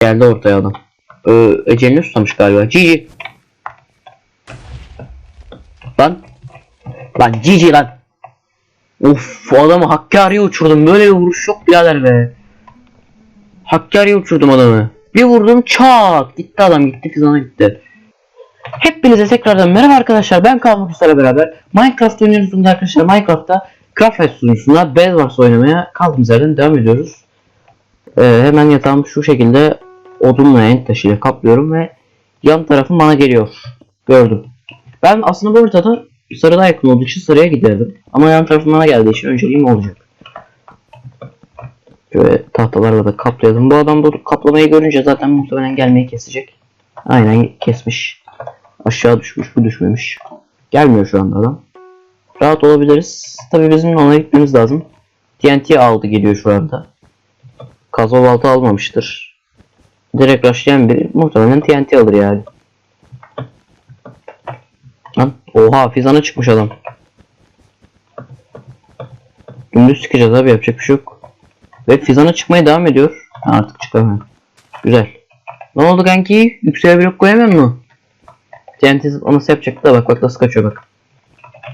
Geldi ortaya adam. Ee, ecelini susamış galiba. Cici. Lan. Lan Cici lan. Of adamı Hakkari'ye uçurdum. Böyle bir vuruş yok birader be. Hakkari'ye uçurdum adamı. Bir vurdum çat. Gitti adam gitti fizana gitti. Hepinize tekrardan merhaba arkadaşlar. Ben Kaan Kuşlar'la beraber Minecraft oynuyoruz arkadaşlar. Minecraft'ta Craftlight sunucusunda Bedwars oynamaya kaldığımız yerden devam ediyoruz. Ee, hemen yatağımı şu şekilde odunla en taşıyla kaplıyorum ve yan tarafım bana geliyor. Gördüm. Ben aslında bu haritada sarıda yakın olduğu için sarıya giderdim. Ama yan tarafım bana geldiği için önceliğim olacak. Şöyle tahtalarla da kaplayalım. Bu adam bu kaplamayı görünce zaten muhtemelen gelmeyi kesecek. Aynen kesmiş. Aşağı düşmüş bu düşmemiş. Gelmiyor şu anda adam. Rahat olabiliriz. Tabi bizim ona gitmemiz lazım. TNT aldı geliyor şu anda. Kazma balta almamıştır. Direkt rushlayan biri muhtemelen TNT alır yani. Lan oha fizana çıkmış adam. Dümdüz çıkacağız abi yapacak bir şey yok. Ve fizana çıkmaya devam ediyor. Ha, artık çıkamıyor. Güzel. Ne oldu kanki? Yükseğe blok koyamıyor mu? TNT o nasıl yapacak da bak bak nasıl kaçıyor bak.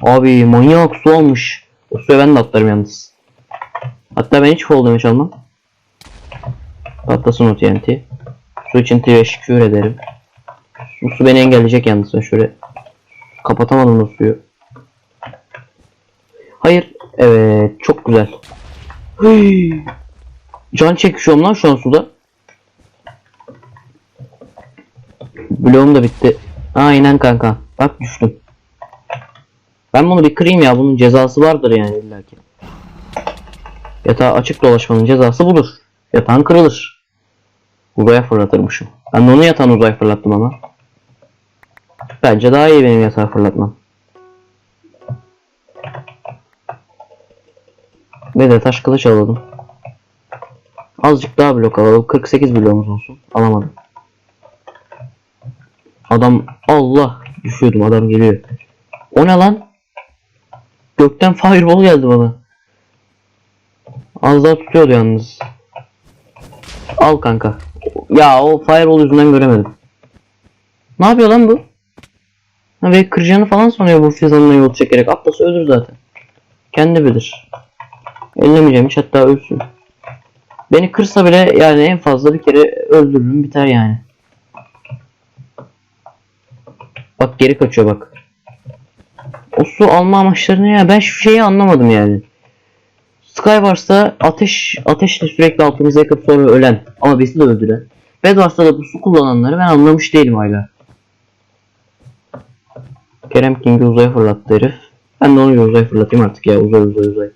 Abi manyak su olmuş. O suya ben de atlarım yalnız. Hatta ben hiç fall damage almam. Patlasın o TNT. Su için teşekkür ederim. Su, su beni engelleyecek yalnız ben şöyle. Kapatamadım o suyu. Hayır. Evet çok güzel. Hıy. Can çekişiyorum lan şu an suda. Bloğum da bitti. Aynen kanka. Bak düştüm. Ben bunu bir kırayım ya. Bunun cezası vardır yani illaki. Yatağı açık dolaşmanın cezası budur. Yatağın kırılır. Uzaya fırlatırmışım. Ben de onun yatağını uzaya fırlattım ama. Bence daha iyi benim yatağı fırlatmam. Ve de taş kılıç alalım. Azıcık daha blok alalım. 48 bloğumuz olsun. Alamadım. Adam Allah düşüyordum adam geliyor. O ne lan? Gökten fireball geldi bana. Az daha tutuyordu yalnız. Al kanka. Ya o fireball yüzünden göremedim. Ne yapıyor lan bu? Ha ve kıracağını falan sanıyor bu fizanla yol çekerek. Atlasa ölür zaten. Kendi bilir. Ellemeyeceğim hiç hatta ölsün. Beni kırsa bile yani en fazla bir kere öldürürüm biter yani. Bak geri kaçıyor bak. O su alma amaçlarını ya ben şu şeyi anlamadım yani. Skywars'ta ateş ateşle sürekli altımıza yakıp sonra ölen ama bizi de öldüren. Bedwars'ta da bu su kullananları ben anlamış değilim hala. Kerem King'i uzaya fırlattı herif. Ben de onu uzaya fırlatayım artık ya uzay uzay uzay.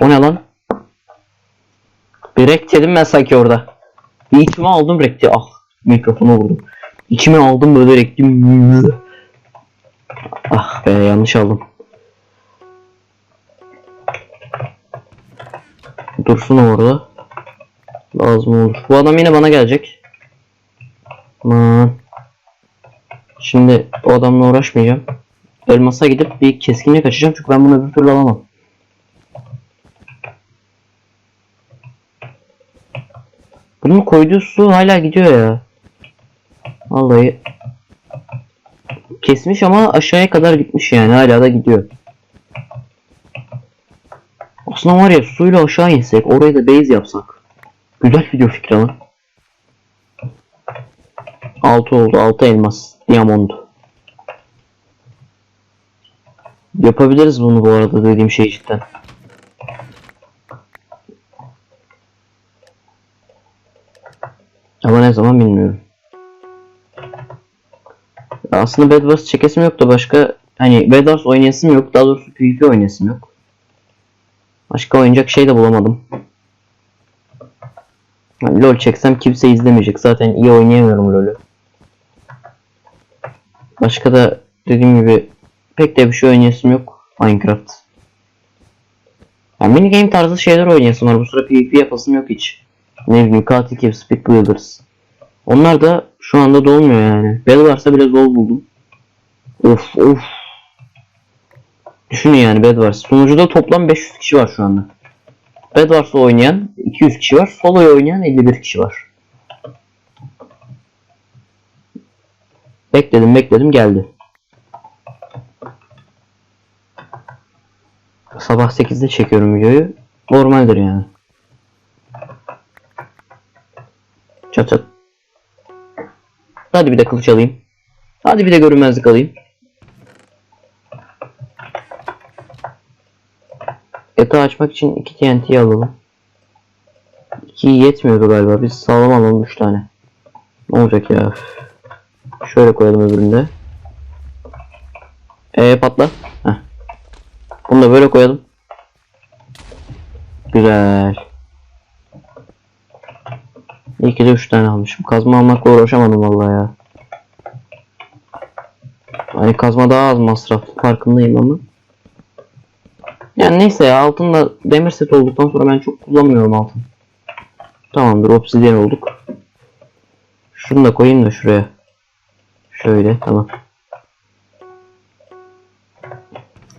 O ne lan? Bir rekt yedim ben sanki orada. Bir içime aldım rekti. Ah mikrofona vurdum. İçime aldım böyle rekti. Ah be yanlış aldım. Dursun orada. Lazım olur. Bu adam yine bana gelecek. Aman. Şimdi o adamla uğraşmayacağım. Elmas'a gidip bir keskinlik açacağım çünkü ben bunu bir türlü alamam. Bunun koyduğu su hala gidiyor ya. Vallahi kesmiş ama aşağıya kadar gitmiş yani hala da gidiyor. Aslında var ya suyla aşağı insek oraya da base yapsak. Güzel video fikri ama. 6 oldu 6 elmas. Diamond. Yapabiliriz bunu bu arada dediğim şey cidden. Ama ne zaman bilmiyorum. Aslında Bedwars çekesim yok da başka hani Bedwars oynayasım yok. Daha doğrusu PvP oynayasım yok. Başka oynayacak şey de bulamadım. Yani LoL çeksem kimse izlemeyecek. Zaten iyi oynayamıyorum LoL'ü. Başka da dediğim gibi pek de bir şey oynayasım yok. Minecraft. Yani mini game tarzı şeyler oynayasım var. Bu sıra PvP yapasım yok hiç. Ne bileyim katil Cave Speed Builders. Onlar da şu anda dolmuyor yani. Bel varsa bile zor buldum. Of of. Düşünün yani Bedwars. Sunucuda toplam 500 kişi var şu anda. Bedwars'ı oynayan 200 kişi var. Solo'yu oynayan 51 kişi var. Bekledim bekledim geldi. Sabah 8'de çekiyorum videoyu. Normaldir yani. Çat çat. Hadi bir de kılıç alayım. Hadi bir de görünmezlik alayım. Yatağı açmak için 2 TNT alalım. 2 yetmiyordu galiba. Biz sağlam alalım 3 tane. Ne olacak ya? Şöyle koyalım öbüründe. Ee patla. Heh. Bunu da böyle koyalım. Güzel. İyi de 3 tane almışım. Kazma almakla uğraşamadım vallahi ya. Hani kazma daha az masraf farkındayım ama. Yani neyse ya altında demir set olduktan sonra ben çok kullanmıyorum altın. Tamamdır obsidyen olduk. Şunu da koyayım da şuraya. Şöyle tamam.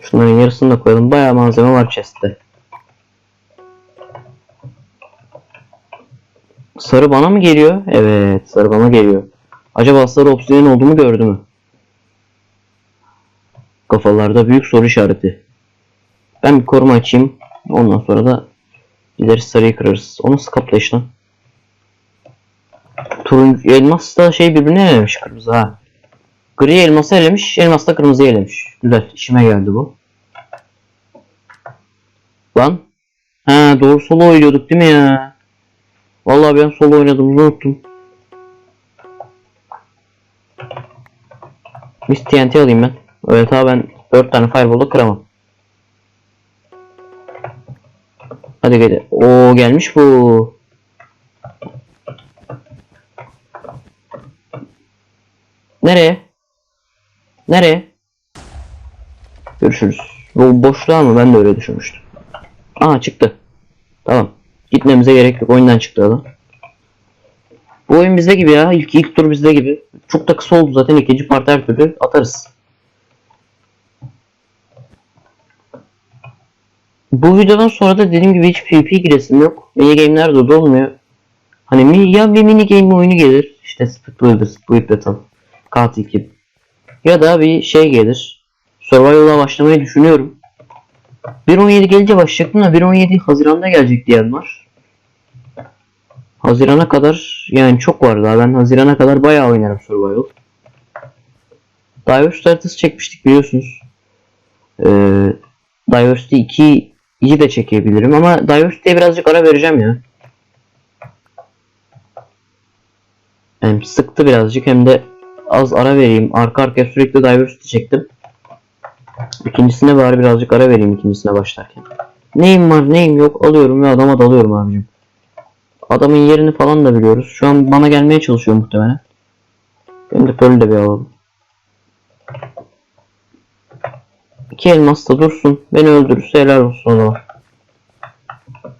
Şunların yarısını da koyalım. Bayağı malzeme var chest'te. Sarı bana mı geliyor? Evet sarı bana geliyor. Acaba sarı obsidyen olduğumu gördü mü? Kafalarda büyük soru işareti. Ben bir koruma açayım. Ondan sonra da gideriz sarıyı kırarız. Onu nasıl kapla işte? Turuncu elmas da şey birbirine elemiş kırmızı ha. Gri elması elemiş, elmas da kırmızıyı elemiş. Güzel, işime geldi bu. Lan. Ha doğru solo oynuyorduk değil mi ya? Vallahi ben solo oynadım unuttum. Biz TNT alayım ben. Evet abi ben 4 tane fireball'da kıramam. Hadi gel. Oo gelmiş bu. Nereye? Nereye? Görüşürüz. Bu boşluğa mı? Ben de öyle düşünmüştüm. Aha çıktı. Tamam. Gitmemize gerek yok. Oyundan çıktı adam. Bu oyun bizde gibi ya. İlk, ilk tur bizde gibi. Çok da kısa oldu zaten. ikinci part her türlü atarız. Bu videodan sonra da dediğim gibi hiç PvP giresim yok. Mini game'ler de olmuyor. Hani ya bir mini game oyunu gelir. İşte Split Split Battle, Katil 2. Ya da bir şey gelir. Survival'a başlamayı düşünüyorum. 1.17 gelince başlayacaktım da 1.17 Haziran'da gelecek diyen var. Haziran'a kadar yani çok var daha. Ben Haziran'a kadar bayağı oynarım Survival. Diversity haritası çekmiştik biliyorsunuz. Ee, Diversity 2'yi de çekebilirim ama Diversity'ye birazcık ara vereceğim ya. Hem sıktı birazcık hem de az ara vereyim. Arka arkaya sürekli Diversity çektim. İkincisine bari birazcık ara vereyim ikincisine başlarken. Neyim var neyim yok alıyorum ve adama dalıyorum abicim. Adamın yerini falan da biliyoruz. Şu an bana gelmeye çalışıyor muhtemelen. Benim de Pearl'ü de bir alalım. İki elmas da dursun. Beni öldürürse helal olsun o zaman.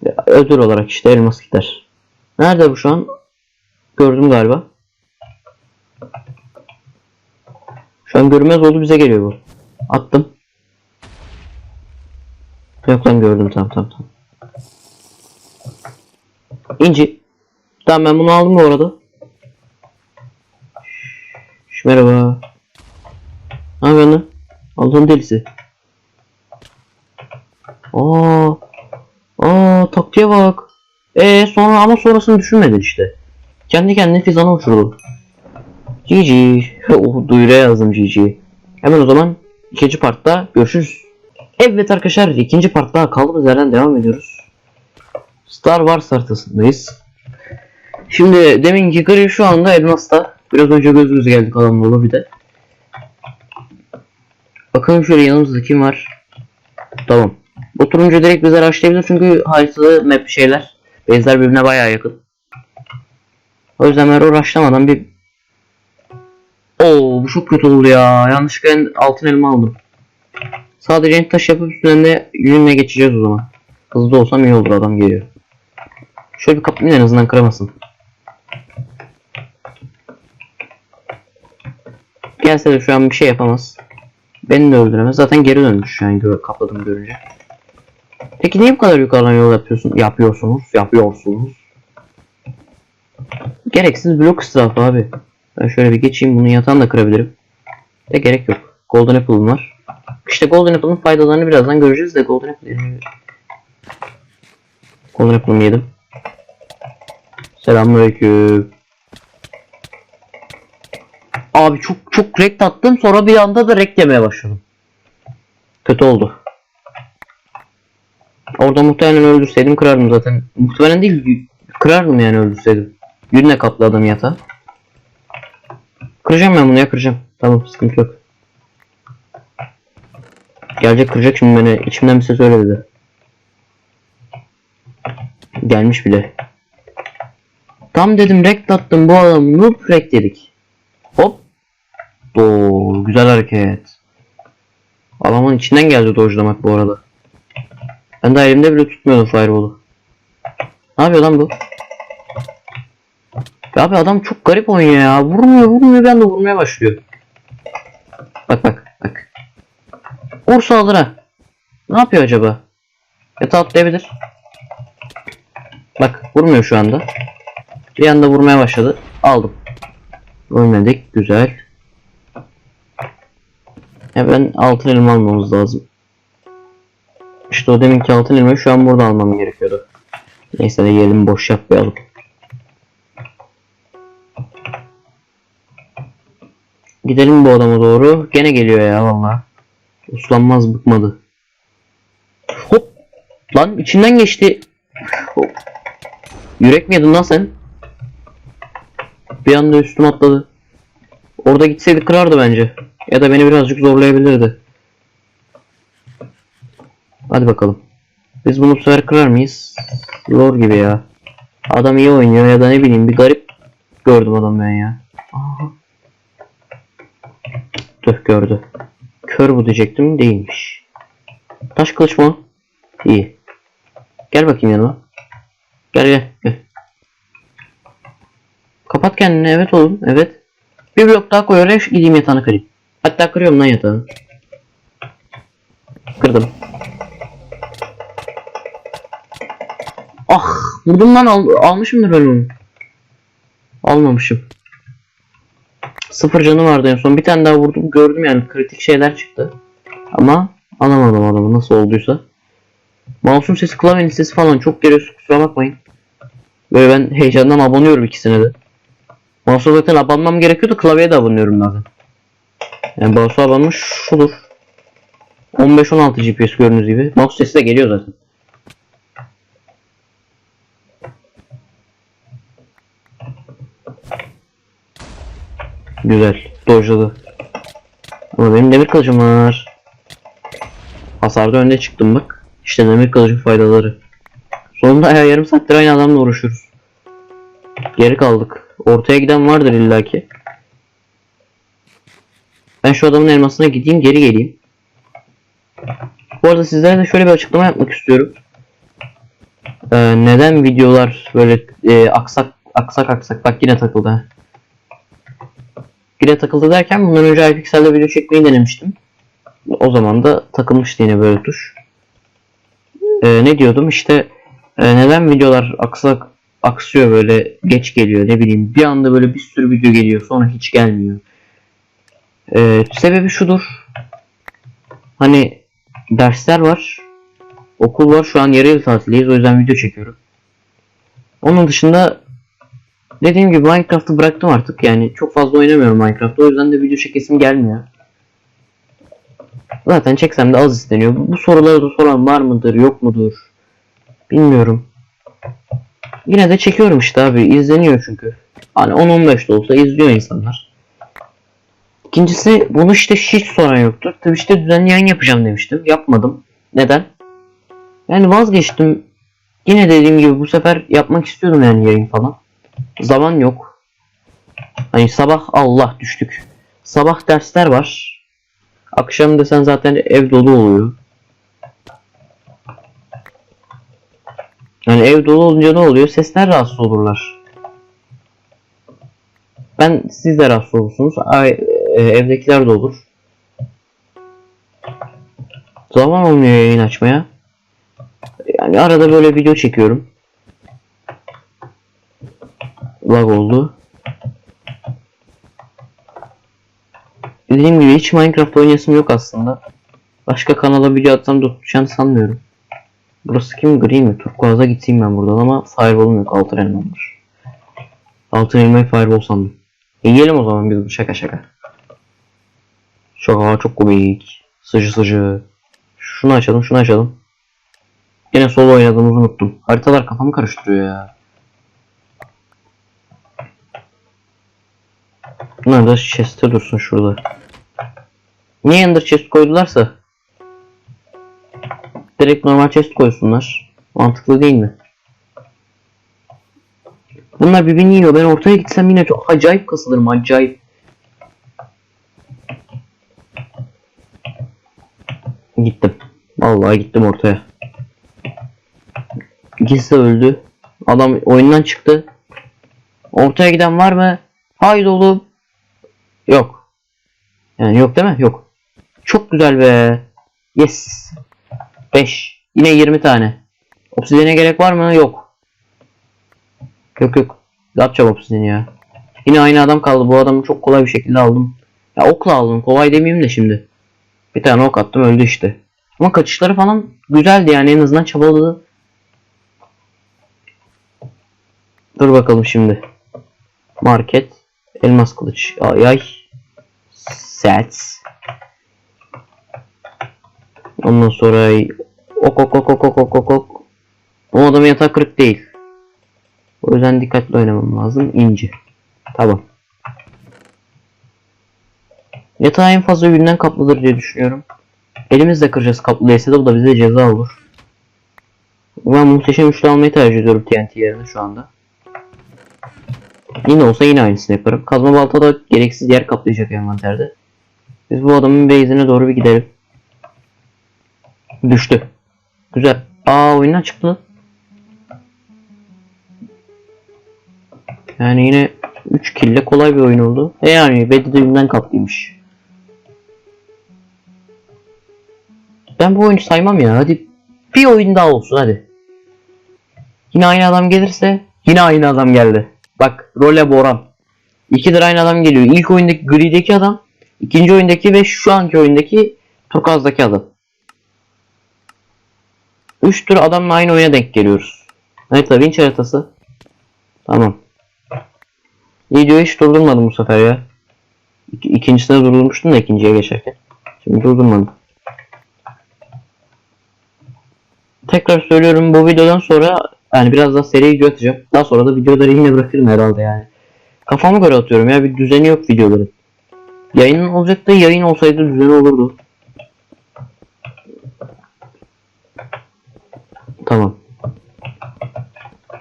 Ya, Ödül olarak işte elmas gider. Nerede bu şu an? Gördüm galiba. Şu an görünmez oldu bize geliyor bu. Attım. Yok lan gördüm tamam tamam tamam. İnci. Tamam ben bunu aldım bu arada. Şş, merhaba. Ne yapıyorsun lan? Allah'ın delisi. Aa. Aa taktiğe bak. E sonra ama sonrasını düşünmedin işte. Kendi kendine fizana uçurdu. GG. oh, duyuruya yazdım GG. Hemen o zaman ikinci partta görüşürüz. Evet arkadaşlar ikinci part daha kaldığımız yerden devam ediyoruz. Star Wars haritasındayız. Şimdi deminki gri şu anda elmasta. Biraz önce gözümüze geldik adamla lobide. Bakalım şöyle yanımızda kim var? Tamam. Bu turuncu direkt bize araçlayabilir çünkü haritada map şeyler. Benzer birbirine bayağı yakın. O yüzden ben uğraşlamadan bir Oo bu çok kötü oldu ya. Yanlışlıkla altın elma aldım. Sadece en taş yapıp üstünden de geçeceğiz o zaman. Hızlı olsam iyi olur adam geliyor. Şöyle bir kapatayım en azından kıramasın. Gelse de şu an bir şey yapamaz. Beni de öldüremez. Zaten geri dönmüş yani gö kapladım görünce. Peki niye bu kadar yukarıdan yol yapıyorsun? Yapıyorsunuz. Yapıyorsunuz. Gereksiz blok israfı abi. Ben şöyle bir geçeyim. Bunun yatağını da kırabilirim. De gerek yok. Golden Apple'ım var. İşte Golden Apple'ın faydalarını birazdan göreceğiz de Golden Apple yerine- Golden Apple'ımı yedim. Selamünaleyküm. Abi çok çok rekt attım sonra bir anda da rekt yemeye başladım. Kötü oldu. Orada muhtemelen öldürseydim kırardım zaten. Muhtemelen değil kırardım yani öldürseydim. Yünle kaplı adam yatağı. Kıracağım ben bunu ya kıracağım. Tamam sıkıntı yok. Gelecek kıracak şimdi beni. İçimden bir ses öyle dedi. Gelmiş bile. Tam dedim rekt attım bu adam noob rekt dedik. Hop. Do güzel hareket. Adamın içinden geldi dojlamak bu arada. Ben de elimde bile tutmuyordum fireball'u. Ne yapıyor lan bu? Ya abi adam çok garip oynuyor ya. Vurmuyor vurmuyor bir anda vurmaya başlıyor. Bak bak bak. Vur saldırı. Ne yapıyor acaba? Yatağı atlayabilir. Bak vurmuyor şu anda. Bir anda vurmaya başladı. Aldım. Ölmedik. Güzel. Ya ben altın elma almamız lazım. İşte o deminki altın elmayı şu an burada almam gerekiyordu. Neyse de yiyelim boş yapmayalım. Gidelim bu adama doğru. Gene geliyor ya valla. Uslanmaz bıkmadı. Hop. Lan içinden geçti. Hop. Yürek mi yedin lan sen? Bir anda üstüme atladı. Orada gitseydi kırardı bence. Ya da beni birazcık zorlayabilirdi. Hadi bakalım. Biz bunu bu sefer kırar mıyız? Zor gibi ya. Adam iyi oynuyor ya da ne bileyim bir garip gördüm adam ben ya. Aha. Tüh gördü. Kör bu diyecektim değilmiş. Taş kılıç mı? İyi. Gel bakayım yanıma. Gel gel gel. Kapat kendini evet oğlum evet. Bir blok daha koy gideyim yatağını kırayım. Hatta kırıyorum lan yatağını. Kırdım. Ah vurdum lan al, almışımdır ben onu. Almamışım. Sıfır canı vardı en son. Bir tane daha vurdum gördüm yani kritik şeyler çıktı. Ama alamadım adamı nasıl olduysa. Mouse'un sesi klavyenin sesi falan çok geliyor kusura bakmayın. Böyle ben heyecandan abonuyorum ikisine de. Mouse'a zaten abanmam gerekiyordu klavyeye de abonuyorum bazen. Yani mouse'a abanmış şudur. 15-16 GPS gördüğünüz gibi. Mouse sesi de geliyor zaten. Güzel. Dojladı. Ama benim demir kılıcım var. Hasarda önde çıktım bak. İşte demir kılıcın faydaları. Sonunda ya yarım saattir aynı adamla uğraşıyoruz. Geri kaldık. Ortaya giden vardır illaki. Ben şu adamın elmasına gideyim geri geleyim. Bu arada sizlere de şöyle bir açıklama yapmak istiyorum. Ee, neden videolar böyle e, aksak aksak aksak bak yine takıldı. Yine takıldı derken bundan önce iPixel'de video çekmeyi denemiştim. O zaman da takılmıştı yine böyle tuş. Ee, ne diyordum işte e, neden videolar aksak aksıyor böyle geç geliyor ne bileyim bir anda böyle bir sürü video geliyor sonra hiç gelmiyor. Ee, sebebi şudur. Hani dersler var. Okul var şu an yarı yıl tatildeyiz o yüzden video çekiyorum. Onun dışında dediğim gibi Minecraft'ı bıraktım artık yani çok fazla oynamıyorum Minecraft'ta o yüzden de video çekesim gelmiyor. Zaten çeksem de az isteniyor. Bu soruları da soran var mıdır yok mudur bilmiyorum. Yine de çekiyorum işte abi izleniyor çünkü. Hani 10-15 de olsa izliyor insanlar. İkincisi bunu işte hiç soran yoktur. Tabii işte düzenli yayın yapacağım demiştim. Yapmadım. Neden? Yani vazgeçtim. Yine dediğim gibi bu sefer yapmak istiyordum yani yayın falan. Zaman yok. Hani sabah Allah düştük. Sabah dersler var. Akşam desen zaten ev dolu oluyor. Yani ev dolu olunca ne oluyor? Sesler rahatsız olurlar. Ben siz de rahatsız olursunuz. Ay, e, evdekiler de olur. Zaman olmuyor yayın açmaya. Yani arada böyle video çekiyorum. Lag oldu. Dediğim gibi hiç Minecraft oynayasım yok aslında. Başka kanala video atsam da tutacağını sanmıyorum. Burası kim? Gri mi? Turkuaz'a gideyim ben buradan ama Fireball'um yok. Altın elmam var. Altın elmayı Fireball sandım. E yiyelim o zaman biz bu şaka şaka. Şaka çok komik. Sıcı sıcı. Şunu açalım şunu açalım. Yine solo oynadığımızı unuttum. Haritalar kafamı karıştırıyor ya. Bunlar da chest'e dursun şurada. Niye ender chest koydularsa? Direkt normal chest koysunlar. Mantıklı değil mi? Bunlar birbirini yiyor. Ben ortaya gitsem yine çok acayip kasılırım. Acayip. Gittim. Vallahi gittim ortaya. İkisi öldü. Adam oyundan çıktı. Ortaya giden var mı? Haydi oğlum. Yok. Yani yok değil mi? Yok. Çok güzel be. Yes. 5. Yine 20 tane. Obsidiyene gerek var mı? Yok. Yok yok. Ne yapacağım obsidiyeni ya? Yine aynı adam kaldı. Bu adamı çok kolay bir şekilde aldım. Ya okla aldım. Kolay demeyeyim de şimdi. Bir tane ok attım öldü işte. Ama kaçışları falan güzeldi yani en azından çabaladı. Dur bakalım şimdi. Market. Elmas kılıç. Ay ay sets. Ondan sonra ok ok ok ok ok ok ok. O adamın yatağı kırık değil. O yüzden dikkatli oynamam lazım. İnci. Tamam. Yatağı en fazla günden kaplıdır diye düşünüyorum. Elimizle kıracağız kaplı değilse de bu da bize ceza olur. Ben muhteşem üçlü almayı tercih ediyorum TNT yerine şu anda. Yine olsa yine aynısını yaparım. Kazma balta da gereksiz yer kaplayacak envanterde. Biz bu adamın base'ine doğru bir gidelim. Düştü. Güzel. Aa oyundan çıktı. Yani yine 3 kille kolay bir oyun oldu. E yani Bedi de yünden kaplıymış. Ben bu oyunu saymam ya. Hadi bir oyun daha olsun hadi. Yine aynı adam gelirse yine aynı adam geldi. Bak role Boran. İkidir aynı adam geliyor. İlk oyundaki grideki adam, ikinci oyundaki ve şu anki oyundaki turkuazdaki adam. Üç tür adamla aynı oyuna denk geliyoruz. Harita Winch haritası. Tamam. Videoyu hiç durdurmadım bu sefer ya. İki, ikincisine durdurmuştum da ikinciye geçerken. Şimdi durdurmadım. Tekrar söylüyorum bu videodan sonra yani biraz daha seri video atacağım. Daha sonra da videoları yine bırakırım herhalde yani. Kafama göre atıyorum ya bir düzeni yok videoların. Yayının olacak da yayın olsaydı düzeni olurdu. Tamam.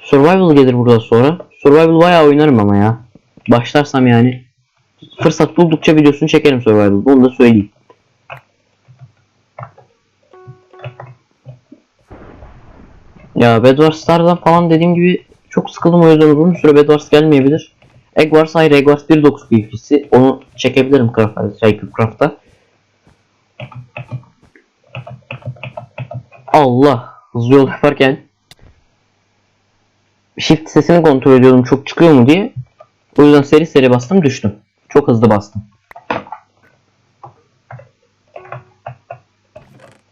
Survival gelir burada sonra. Survival bayağı oynarım ama ya. Başlarsam yani. Fırsat buldukça videosunu çekerim Survival. Onu da söyleyeyim. Ya Bedwars Star'dan falan dediğim gibi çok sıkıldım o yüzden uzun süre Bedwars gelmeyebilir. Egg Wars ayrı Egg Wars 1.9 PvP'si. Onu çekebilirim Craft'ta, şey Craft'ta. Allah! Hızlı yol yaparken Shift sesini kontrol ediyordum çok çıkıyor mu diye. O yüzden seri seri bastım düştüm. Çok hızlı bastım.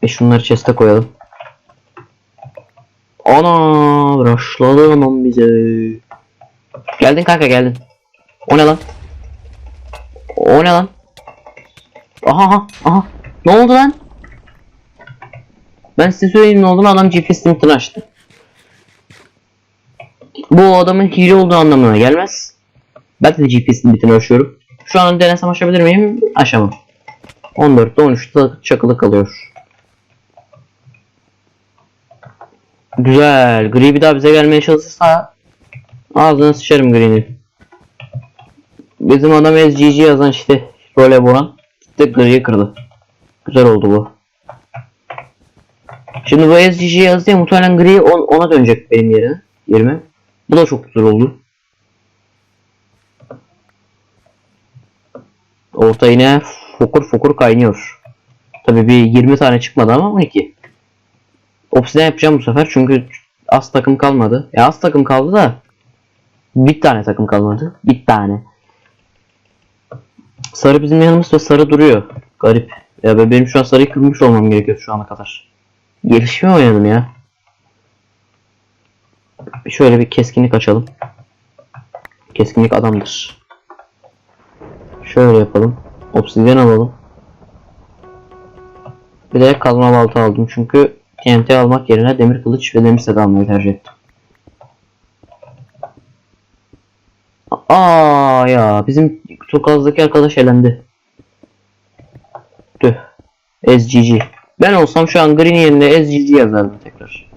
E şunları chest'e koyalım. Ana rushladı aman bize. Geldin kanka geldin. O ne lan? O ne lan? Aha aha. Ne oldu lan? Ben size söyleyeyim ne olduğunu adam GPS limitini açtı. Bu adamın hile olduğu anlamına gelmez. Ben de GPS limitini aşıyorum. Şu an denesem aşabilir miyim? Aşamam. 14'te 13'te çakılı kalıyor. Güzel. Gri bir daha bize gelmeye çalışırsa ağzına sıçarım Gri'nin. Bizim adam SGG yazan işte role boran. Gitti Gri'yi kırdı. Güzel oldu bu. Şimdi bu SGG yazdı ya muhtemelen Gri on, ona dönecek benim yerine. Yerime. Bu da çok güzel oldu. Orta yine fokur fokur kaynıyor. Tabii bir 20 tane çıkmadı ama 12. Obsidian yapacağım bu sefer çünkü az takım kalmadı. Ya az takım kaldı da bir tane takım kalmadı. Bir tane. Sarı bizim yanımızda sarı duruyor. Garip. Ya ben- benim şu an sarıyı kırmış olmam gerekiyor şu ana kadar. Gelişmiyor oynadım ya. Şöyle bir keskinlik açalım. Keskinlik adamdır. Şöyle yapalım. Obsidian alalım. Bir de kazma balta aldım çünkü TNT almak yerine demir kılıç ve demir set almayı tercih ettim. Aa ya bizim Turkuaz'daki arkadaş elendi. Tüh. SGG. Ben olsam şu an Green yerine SGG yazardım tekrar.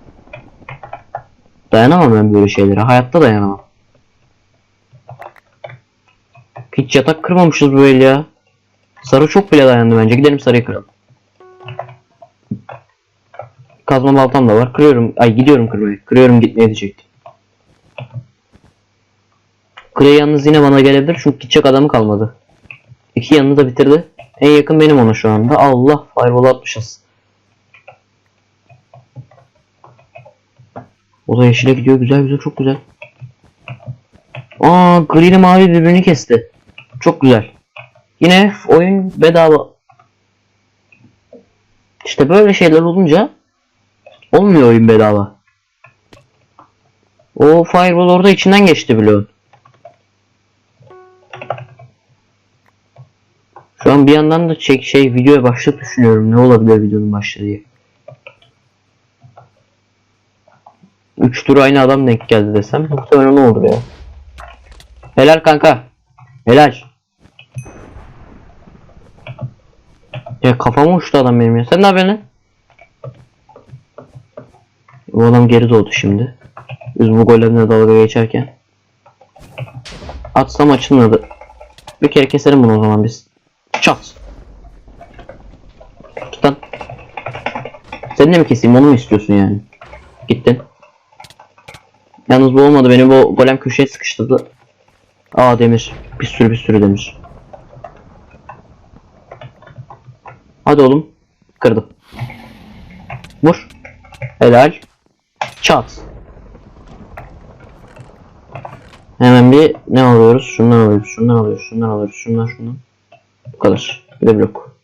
Dayanamam ben böyle şeylere. Hayatta dayanamam. Hiç yatak kırmamışız böyle ya. Sarı çok bile dayandı bence. Gidelim sarıyı kıralım. Kazma baltam da var. Kırıyorum. Ay gidiyorum kırmaya. Kırıyorum gitmeye diyecektim. Kırıya yalnız yine bana gelebilir çünkü gidecek adamı kalmadı. İki yanını da bitirdi. En yakın benim ona şu anda. Allah fireball atmışız. O da yeşile gidiyor. Güzel güzel çok güzel. Aa gri ile mavi birbirini kesti. Çok güzel. Yine oyun bedava. İşte böyle şeyler olunca olmuyor oyun bedava. O fireball orada içinden geçti bloğun. An bir yandan da çek şey videoya başlık düşünüyorum. Ne olabilir videonun başlığı diye. 3 tur aynı adam denk geldi desem muhtemelen ne olur ya. Helal kanka. Helal. Ya kafama uçtu adam benim ya. Sen ne yapıyorsun? Bu adam geri doğdu şimdi. Biz bu golemle dalga geçerken. Atsam açılmadı. Bir kere keselim bunu o zaman biz. Çat. Tut lan. Sen de mi keseyim onu mu istiyorsun yani? Gittin. Yalnız bu olmadı beni bu golem köşeye sıkıştırdı. Aa demir. Bir sürü bir sürü demir. Hadi oğlum. Kırdım. Vur. Helal. Çat. Hemen bir ne alıyoruz? Şundan alıyoruz, şundan alıyoruz, şundan alıyoruz, şundan şundan. Bu kadar. Bir de blok.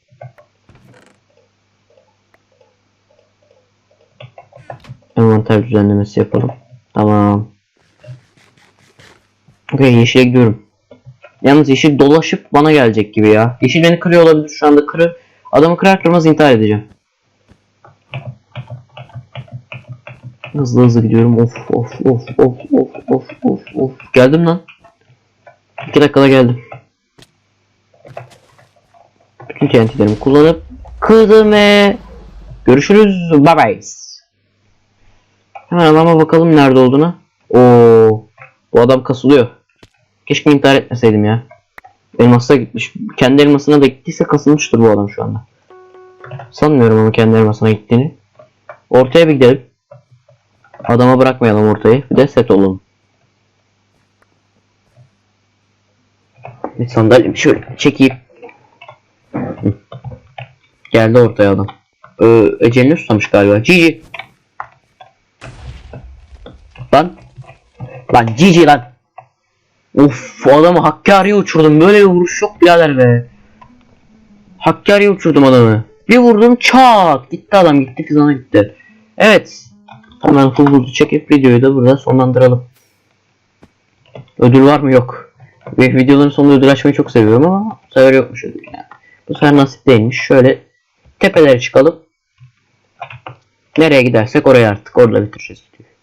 Envanter düzenlemesi yapalım. Tamam. Okey yeşile gidiyorum. Yalnız yeşil dolaşıp bana gelecek gibi ya. Yeşil beni kırıyor olabilir şu anda kırı. Adamı kırar kırmaz intihar edeceğim. Hızlı hızlı gidiyorum. Of of of of of of of of. Geldim lan. 2 dakikada geldim. Bütün TNT'lerimi kullanıp kırdım ve görüşürüz. Bye bye. Hemen adama bakalım nerede olduğunu. Oo, bu adam kasılıyor. Keşke intihar etmeseydim ya. Elmas'a gitmiş. Kendi elmasına da gittiyse kasılmıştır bu adam şu anda. Sanmıyorum ama kendi elmasına gittiğini. Ortaya bir gidelim. Adama bırakmayalım ortayı. Bir de set olalım. Bir sandalyemi şöyle çekeyim. Geldi ortaya adam. Ee, ecelini susamış galiba. Cici. Lan. Lan Cici lan. Of adamı Hakkari'ye uçurdum. Böyle bir vuruş yok birader be. Hakkari'ye uçurdum adamı. Bir vurdum çat. Gitti adam gitti kızana gitti. Evet. Hemen hızlı çekip videoyu da burada sonlandıralım. Ödül var mı? Yok. Videoların sonunda ödül açmayı çok seviyorum ama bu sefer yokmuş ödül yani. Bu sefer nasip değilmiş. Şöyle tepelere çıkalım. Nereye gidersek oraya artık. Orada bitireceğiz videoyu.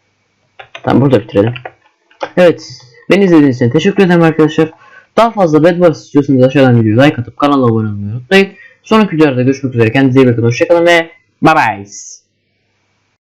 Tamam burada bitirelim. Evet. Beni izlediğiniz için teşekkür ederim arkadaşlar. Daha fazla Bed Wars istiyorsanız aşağıdan videoyu like atıp kanala abone olmayı unutmayın. Sonraki videolarda görüşmek üzere. Kendinize iyi bakın. Hoşçakalın ve bye bye.